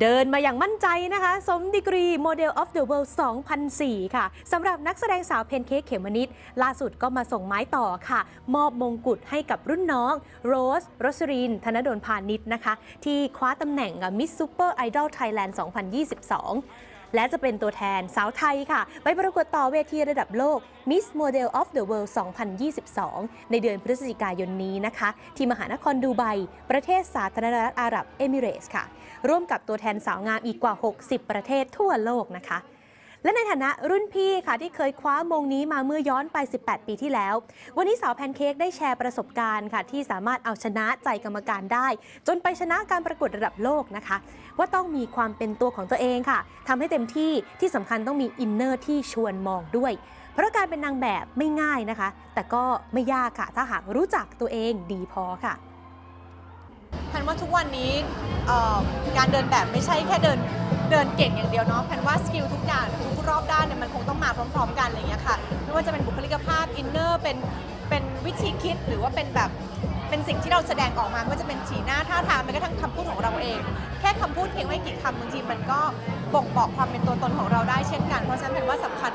เดินมาอย่างมั่นใจนะคะ สมดีกรี Model of the World 2004 ค่ะสำหรับนักแสดงสาวเพนเค้กเขมนิดล่าสุดก็มาส่งไม้ต่อค่ะ มอบมงกุฎให้กับรุ่นน้อง โรสโรสริน ธนดลพาณิชย์นะคะ ที่คว้าตำแหน่งมิสซูเปอร์ไอดอลไทยแลนด์ 2022 และจะเป็นตัวแทนสาวไทยค่ะ ไปประกวดต่อเวทีระดับโลก Miss Model of the World 2022 ในเดือนพฤศจิกายนนี้นะคะ ที่มหานครดูไบ ประเทศสาธารณรัฐอาหรับเอมิเรส์ค่ะ ร่วมกับตัวแทนสาวงามอีกกว่า 60 ประเทศทั่วโลกนะคะ และในฐานะรุ่นพี่ค่ะที่เคยคว้ามงนี้มาเมื่อย้อนไป 18 ปีที่แล้ว วันนี้สาวแพนเค้กได้แชร์ประสบการณ์ค่ะที่สามารถเอาชนะใจกรรมการได้ จนไปชนะการประกวดระดับโลกนะคะ ว่าต้องมีความเป็นตัวของตัวเองค่ะทำให้เต็มที่ที่สำคัญต้องมีอินเนอร์ที่ชวนมองด้วย เพราะการเป็นนางแบบไม่ง่ายนะคะ แต่ก็ไม่ยากค่ะ ถ้าหากรู้จักตัวเองดีพอค่ะแพนว่าทุกวันนี้การเดินแบบไม่ใช่แค่เดิน เดินเก่งอย่างเดียวเนาะแพนว่าสกิลทุกอย่างทุกรอบด้านเนี่ยมันคงต้องมาพร้อม ๆ กันอะไรอย่างเงี้ยค่ะไม่ว่าจะเป็นบุคลิกภาพอินเนอร์เป็นเป็นวิธีคิดหรือว่าเป็นแบบเป็นสิ่งที่เราแสดงออกมาก็จะเป็นสีหน้าท่าทางแม้กระทั่งคำพูดของเราเอง แค่คำพูดเพียงไม่กี่คำบางทีมันก็บ่งบอกความเป็นตัวตนของเราได้เช่นกันเพราะฉะนั้นแพนว่าสำคัญ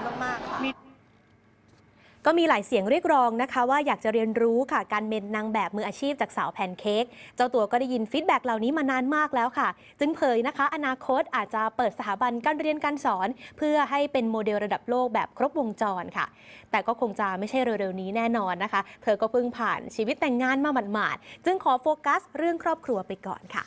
ก็มีหลายเสียงเรียกร้องนะคะ ว่าอยากจะเรียนรู้ค่ะการเป็นนางแบบมืออาชีพจากสาวแพนเค้กเจ้าตัวก็ได้ยินฟีดแบ็กเหล่านี้มานานมากแล้วค่ะ จึงเผยนะคะ อนาคตอาจจะเปิดสถาบันการเรียนการสอน เพื่อให้เป็นโมเดลระดับโลกแบบครบวงจรค่ะ แต่ก็คงจะไม่ใช่เร็วๆนี้แน่นอนนะคะ เธอก็เพิ่งผ่านชีวิตแต่งงานมาหมาดๆจึงขอโฟกัสเรื่องครอบครัวไปก่อนค่ะ